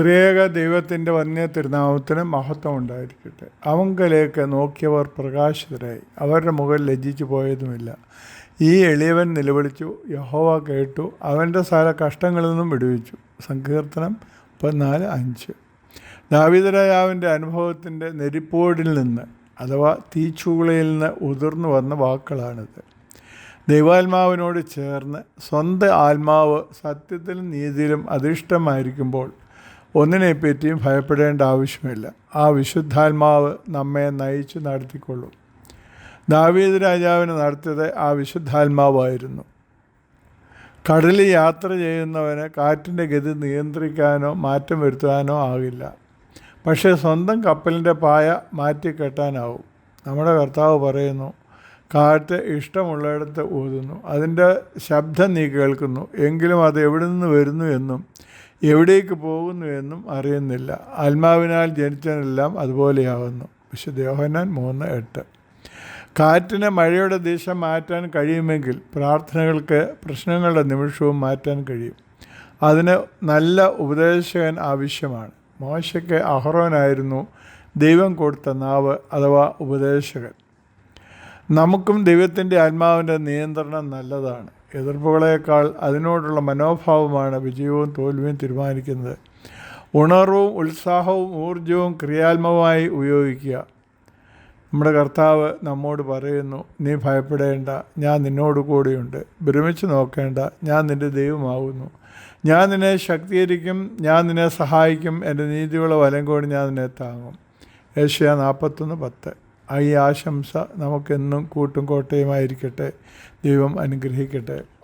ത്രിയേക ദൈവത്തിന്റെ വന്യ തിരുനാമത്തിന് മഹത്വം ഉണ്ടായിരിക്കട്ടെ. അവങ്കലേക്ക് നോക്കിയവർ പ്രകാശിതരായി. അവരുടെ മുകളിൽ ലജ്ജിച്ചു പോയതുമില്ല. ഈ എളിയവൻ നിലവിളിച്ചു. യഹോവ കേട്ടു. അവന്റെ സാല കഷ്ടങ്ങളിൽ നിന്നും വിടുവിച്ചു. സങ്കീർത്തനം മുപ്പത്തിനാല് അഞ്ച്. ദാവിതരായാവിന്റെ അനുഭവത്തിന്റെ നെരിപ്പോടിൽ നിന്ന് അഥവാ തീച്ചുകുളയിൽ നിന്ന് ഉതിർന്നു വന്ന വാക്കുകളാണിത്. ദൈവാത്മാവിനോട് ചേർന്ന് സ്വന്തം ആത്മാവ് സത്യത്തിലും നീതിയിലും അധിഷ്ഠമായിരിക്കുമ്പോൾ ഒന്നിനെപ്പറ്റിയും ഭയപ്പെടേണ്ട ആവശ്യമില്ല. ആ വിശുദ്ധാത്മാവ് നമ്മെ നയിച്ച് നടത്തിക്കൊള്ളും. ദാവീദ് രാജാവിന് നടത്തിയത് ആ വിശുദ്ധാത്മാവായിരുന്നു. കടലിൽ യാത്ര ചെയ്യുന്നവന് കാറ്റിന്റെ ഗതി നിയന്ത്രിക്കാനോ മാറ്റം വരുത്താനോ ആകില്ല. പക്ഷേ സ്വന്തം കപ്പലിന്റെ പായ മാറ്റിക്കെട്ടാനാവും. നമ്മുടെ കർത്താവ് പറയുന്നു കാറ്റ് ഇഷ്ടമുള്ളിടത്ത് ഊതുന്നു. അതിന്റെ ശബ്ദം നീ കേൾക്കുന്നു. എങ്കിലും അത് എവിടെ നിന്ന് വരുന്നു എന്നും എവിടേക്ക് പോകുന്നു എന്നും അറിയുന്നില്ല. ആത്മാവിനാൽ ജനിച്ചതെല്ലാം അതുപോലെയാകുന്നു. വിശുദ്ധ യോഹന്നാൻ മൂന്ന് എട്ട്. കാറ്റിന് മഴയുടെ ദിശ മാറ്റാൻ കഴിയുമെങ്കിൽ പ്രാർത്ഥനകൾക്ക് പ്രശ്നങ്ങളുടെ നിമിഷവും മാറ്റാൻ കഴിയും. അതിന് നല്ല ഉപദേശകൻ ആവശ്യമാണ്. മോശയ്ക്ക് അഹ്റോനായിരുന്നു ദൈവം കൊടുത്ത നാവ് അഥവാ ഉപദേശകൻ. നമുക്കും ദൈവത്തിന്റെ ആത്മാവിന്റെ നിയന്ത്രണം നല്ലതാണ്. എതിർപ്പുകളേക്കാൾ അതിനോടുള്ള മനോഭാവമാണ് വിജയവും തോൽവിയും തീരുമാനിക്കുന്നത്. ഉണർവും ഉത്സാഹവും ഊർജവും ക്രിയാത്മകമായി ഉപയോഗിക്കുക. നമ്മുടെ കർത്താവ് നമ്മോട് പറയുന്നു നീ ഭയപ്പെടേണ്ട ഞാൻ നിന്നോട് കൂടെയുണ്ട്. ഭ്രമിച്ച് നോക്കേണ്ട ഞാൻ നിന്റെ ദൈവമാകുന്നു. ഞാൻ നിന്നെ ശക്തീകരിക്കും ഞാൻ നിന്നെ സഹായിക്കും. എന്റെ നീതിയുള്ള വലം കൂടി ഞാൻ നിന്നെ താങ്ങും. ഏഷ്യ നാൽപ്പത്തൊന്ന് പത്ത്. ഈ ആശംസ നമുക്കെന്നും കൂട്ടും കോട്ടയുമായിരിക്കട്ടെ. ദൈവം അനുഗ്രഹിക്കട്ടെ.